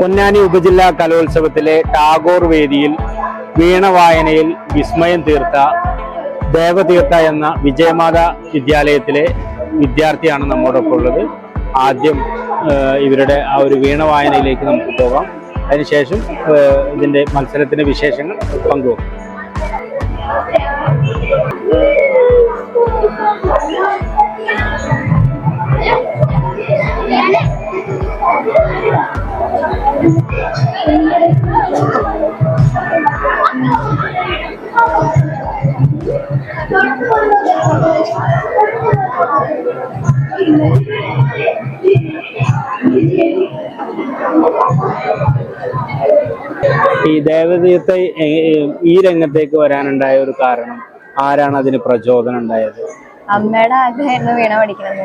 പൊന്നാനി ഉപജില്ലാ കലോത്സവത്തിലെ ടാഗോർ വേദിയിൽ വീണവായനയിൽ വിസ്മയം തീർത്ത ദേവതീർത്ഥ എന്ന വിജയമാത വിദ്യാലയത്തിലെ വിദ്യാർത്ഥിയാണ് നമ്മോടൊപ്പം ഉള്ളത്. ആദ്യം ഇവരുടെ ആ ഒരു വീണവായനയിലേക്ക് നമുക്ക് പോകാം. അതിനുശേഷം ഇതിന്റെ മത്സരത്തിന്റെ വിശേഷങ്ങൾ പങ്കുവെക്കും. ഈ എ- ഈ രംഗത്തേക്ക് വരാനുണ്ടായ ഒരു കാരണം ആരാണ് അതിന് പ്രചോദനം ഉണ്ടായത്? അമ്മയുടെ ആഗ്രഹമായിരുന്നു വീണ പഠിക്കണത്.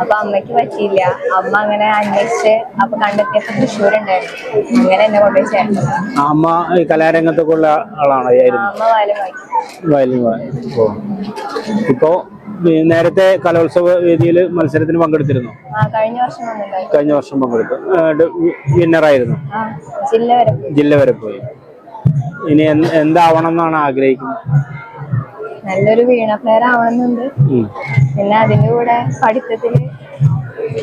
അപ്പൊ അമ്മയ്ക്ക് പറ്റിയില്ല. അമ്മ അങ്ങനെ അന്വേഷിച്ച് അപ്പൊ കണ്ടെത്തിയപ്പോ തൃശ്ശൂർ ഉണ്ടായിരുന്നു അങ്ങനെ എന്നെ കൊണ്ടുപോയി ചേർന്നു അമ്മ കലാരംഗത്തൊക്കെ ഉള്ള ആളാണോ അമ്മ വയലിൻ ഇപ്പോ നേരത്തെ കലോത്സവ വേദിയിൽ മത്സരത്തിന് പങ്കെടുത്തിരുന്നു? കഴിഞ്ഞ വർഷം കഴിഞ്ഞ വർഷം പങ്കെടുത്തു. വിന്നറായിരുന്നു? ജില്ല വരെ പോയി. ഇനി എന്ത് എന്താവണം എന്നാണ് ആഗ്രഹിക്കുന്നത്? നല്ലൊരു വീണ പ്ലെയർ ആവണമെന്നുണ്ട്. പിന്നെ അതിന്റെ കൂടെ പഠിത്തത്തിൽ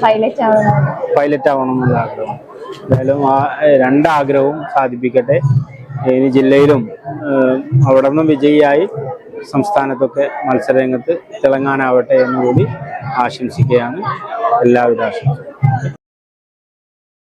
പൈലറ്റ് ആവണം പൈലറ്റ് ആവണം എന്നുള്ള ആഗ്രഹം. എന്തായാലും ആ രണ്ടാഗ്രഹവും സാധിപ്പിക്കട്ടെ. ഇനി ജില്ലയിലും അവിടെ നിന്നും വിജയിയായി സംസ്ഥാനത്തൊക്കെ മത്സരരംഗത്ത് തിളങ്ങാനാവട്ടെ എന്നുകൂടി ആശംസിക്കുകയാണ്. എല്ലാവിധ ആശംസകളും.